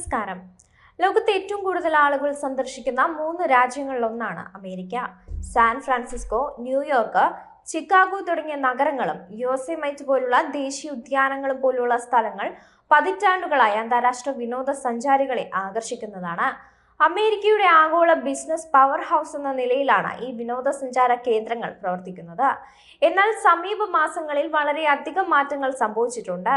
നമസ്കാരം. ലോകത്തെ ഏറ്റവും കൂടുതൽ ആളുകൾ സന്ദർശിക്കുന്ന മൂന്ന് രാജ്യങ്ങളിലൊന്നാണ് America. San Francisco New York Chicago തുടങ്ങിയ നഗരങ്ങളും യോസെമൈറ്റ് പോലുള്ള ദേശീയ ഉദ്യാനങ്ങളും പോലുള്ള സ്ഥലങ്ങൾ പതിറ്റാണ്ടുകളായി അന്താരാഷ്ട്ര വിനോദസഞ്ചാരികളെ ആകർഷിക്കുന്നതാണ്. അമേരിക്കയുടെ ആഗോള ബിസിനസ് പവർ ഹൗസ് എന്ന നിലയിലാണ് ഈ വിനോദസഞ്ചാര കേന്ദ്രങ്ങൾ പ്രവർത്തിക്കുന്നത്. എന്നാൽ സമീപ മാസങ്ങളിൽ വളരെയധികം മാറ്റങ്ങൾ സംഭവിച്ചിട്ടുണ്ട്.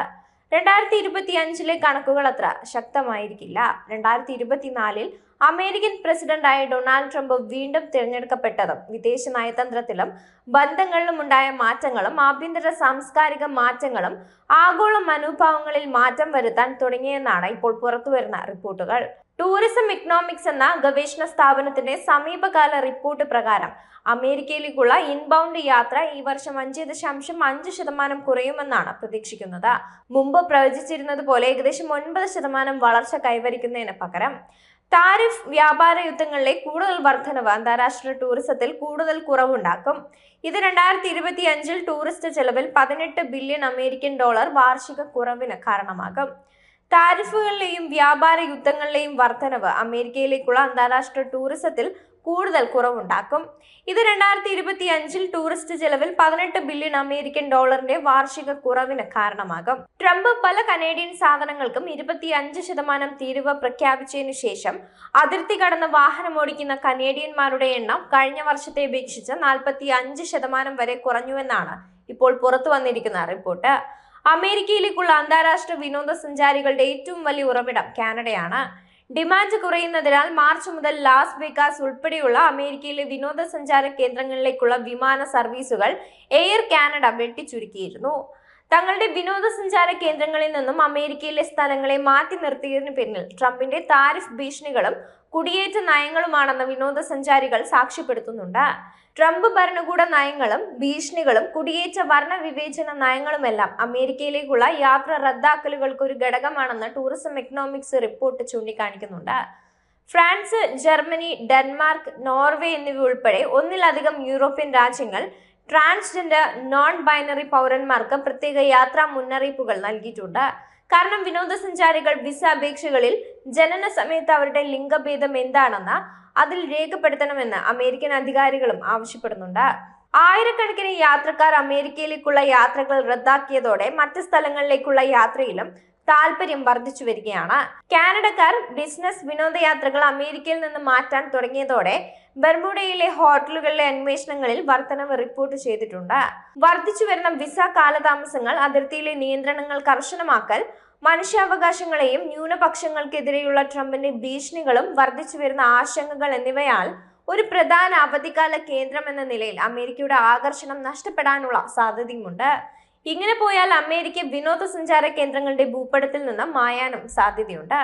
രണ്ടായിരത്തി ഇരുപത്തി അഞ്ചിലെ കണക്കുകൾ അത്ര ശക്തമായിരിക്കില്ല. രണ്ടായിരത്തി ഇരുപത്തിനാലിൽ അമേരിക്കൻ പ്രസിഡന്റായ ഡൊണാൾഡ് ട്രംപ് വീണ്ടും തിരഞ്ഞെടുക്കപ്പെട്ടതും വിദേശ നയതന്ത്രത്തിലും ബന്ധങ്ങളിലും ഉണ്ടായ മാറ്റങ്ങളും ആഭ്യന്തര സാംസ്കാരിക മാറ്റങ്ങളും ആഗോള മനോഭാവങ്ങളിൽ മാറ്റം വരുത്താൻ തുടങ്ങിയെന്നാണ് ഇപ്പോൾ പുറത്തുവരുന്ന റിപ്പോർട്ടുകൾ. ടൂറിസം ഇക്കണോമിക്സ് എന്ന ഗവേഷണ സ്ഥാപനത്തിന്റെ സമീപകാല റിപ്പോർട്ട് പ്രകാരം അമേരിക്കയിലേക്കുള്ള ഇൻബൗണ്ട് യാത്ര ഈ വർഷം അഞ്ച് ദശാംശം അഞ്ച് ശതമാനം കുറയുമെന്നാണ് പ്രതീക്ഷിക്കുന്നത്. മുമ്പ് പ്രവചിച്ചിരുന്നത് പോലെ ഏകദേശം ഒൻപത് ശതമാനം വളർച്ച കൈവരിക്കുന്നതിന് പകരം താരിഫ് വ്യാപാര യുദ്ധങ്ങളിലെ കൂടുതൽ വർധനവ് അന്താരാഷ്ട്ര ടൂറിസത്തിൽ കൂടുതൽ കുറവുണ്ടാക്കും. ഇത് രണ്ടായിരത്തി ഇരുപത്തി അഞ്ചിൽ ടൂറിസ്റ്റ് ചെലവിൽ പതിനെട്ട് ബില്യൺ അമേരിക്കൻ ഡോളർ വാർഷിക കുറവിന് കാരണമാകും. താരിഫുകളിലെയും വ്യാപാര യുദ്ധങ്ങളിലെയും വർധനവ് അമേരിക്കയിലേക്കുള്ള അന്താരാഷ്ട്ര ടൂറിസത്തിൽ കൂടുതൽ കുറവുണ്ടാക്കും. ഇത് രണ്ടായിരത്തി ഇരുപത്തി അഞ്ചിൽ ടൂറിസ്റ്റ് ചെലവിൽ പതിനെട്ട് ബില്യൺ അമേരിക്കൻ ഡോളറിന്റെ വാർഷിക കുറവിന് കാരണമാകും. ട്രംപ് പല കനേഡിയൻ സാധനങ്ങൾക്കും ഇരുപത്തി അഞ്ച് ശതമാനം തീരുവ പ്രഖ്യാപിച്ചതിനു ശേഷം അതിർത്തി കടന്ന് വാഹനം ഓടിക്കുന്ന കനേഡിയന്മാരുടെ എണ്ണം കഴിഞ്ഞ വർഷത്തെ അപേക്ഷിച്ച് നാൽപ്പത്തി അഞ്ച് ശതമാനം വരെ കുറഞ്ഞുവെന്നാണ് ഇപ്പോൾ പുറത്തു വന്നിരിക്കുന്ന റിപ്പോർട്ട്. അമേരിക്കയിലേക്കുള്ള അന്താരാഷ്ട്ര വിനോദസഞ്ചാരികളുടെ ഏറ്റവും വലിയ ഉറവിടം കാനഡയാണ്. ഡിമാൻഡ് കുറയുന്നതിനാൽ മാർച്ച് മുതൽ ലാസ് വെഗാസ് ഉൾപ്പെടെയുള്ള അമേരിക്കയിലെ വിനോദസഞ്ചാര കേന്ദ്രങ്ങളിലേക്കുള്ള വിമാന സർവീസുകൾ എയർ കാനഡ വെട്ടിച്ചുരുക്കിയിരുന്നു. തങ്ങളുടെ വിനോദസഞ്ചാര കേന്ദ്രങ്ങളിൽ നിന്നും അമേരിക്കയിലെ സ്ഥലങ്ങളെ മാറ്റി നിർത്തിയതിനു പിന്നിൽ ട്രംപിന്റെ താരിഫ് ഭീഷണികളും കുടിയേറ്റ നയങ്ങളുമാണെന്ന് വിനോദസഞ്ചാരികൾ സാക്ഷ്യപ്പെടുത്തുന്നുണ്ട്. ട്രംപ് ഭരണകൂട നയങ്ങളും ഭീഷണികളും കുടിയേറ്റ വർണ വിവേചന നയങ്ങളുമെല്ലാം അമേരിക്കയിലേക്കുള്ള യാത്ര റദ്ദാക്കലുകൾക്ക് ഒരു ഘടകമാണെന്ന് ടൂറിസം എക്കണോമിക്സ് റിപ്പോർട്ട് ചൂണ്ടിക്കാണിക്കുന്നുണ്ട്. ഫ്രാൻസ് ജർമ്മനി ഡെൻമാർക്ക് നോർവേ എന്നിവ ഉൾപ്പെടെ ഒന്നിലധികം യൂറോപ്യൻ രാജ്യങ്ങൾ ട്രാൻസ്ജെൻഡർ നോൺ ബൈനറി പൗരന്മാർക്ക് പ്രത്യേക യാത്രാ മുന്നറിയിപ്പുകൾ നൽകിയിട്ടുണ്ട്. കാരണം വിനോദസഞ്ചാരികൾ വിസ അപേക്ഷകളിൽ ജനന സമയത്ത് അവരുടെ ലിംഗഭേദം എന്താണെന്ന് അതിൽ രേഖപ്പെടുത്തണമെന്ന് അമേരിക്കൻ അധികാരികളും ആവശ്യപ്പെടുന്നുണ്ട്. ആയിരക്കണക്കിന് യാത്രക്കാർ അമേരിക്കയിലേക്കുള്ള യാത്രകൾ റദ്ദാക്കിയതോടെ മറ്റ് സ്ഥലങ്ങളിലേക്കുള്ള യാത്രയിലും താല്പര്യം വർദ്ധിച്ചു വരികയാണ്. കാനഡക്കാർ ബിസിനസ് വിനോദയാത്രകൾ അമേരിക്കയിൽ നിന്ന് മാറ്റാൻ തുടങ്ങിയതോടെ ബർമുഡയിലെ ഹോട്ടലുകളിലെ അന്വേഷണങ്ങളിൽ വർധനവ് റിപ്പോർട്ട് ചെയ്തിട്ടുണ്ട്. വർദ്ധിച്ചു വരുന്ന വിസ കാലതാമസങ്ങൾ അതിർത്തിയിലെ നിയന്ത്രണങ്ങൾ കർശനമാക്കൽ മനുഷ്യാവകാശങ്ങളെയും ന്യൂനപക്ഷങ്ങൾക്കെതിരെയുള്ള ട്രംപിന്റെ ഭീഷണികളും വർദ്ധിച്ചു വരുന്ന ആശങ്കകൾ എന്നിവയാൽ ഒരു പ്രധാന അവധിക്കാല കേന്ദ്രം എന്ന നിലയിൽ അമേരിക്കയുടെ ആകർഷണം നഷ്ടപ്പെടാനുള്ള സാധ്യതയുമുണ്ട്. ഇങ്ങനെ പോയാൽ അമേരിക്ക വിനോദസഞ്ചാര കേന്ദ്രങ്ങളുടെ ഭൂപടത്തിൽ നിന്ന് മായാനും സാധ്യതയുണ്ട്.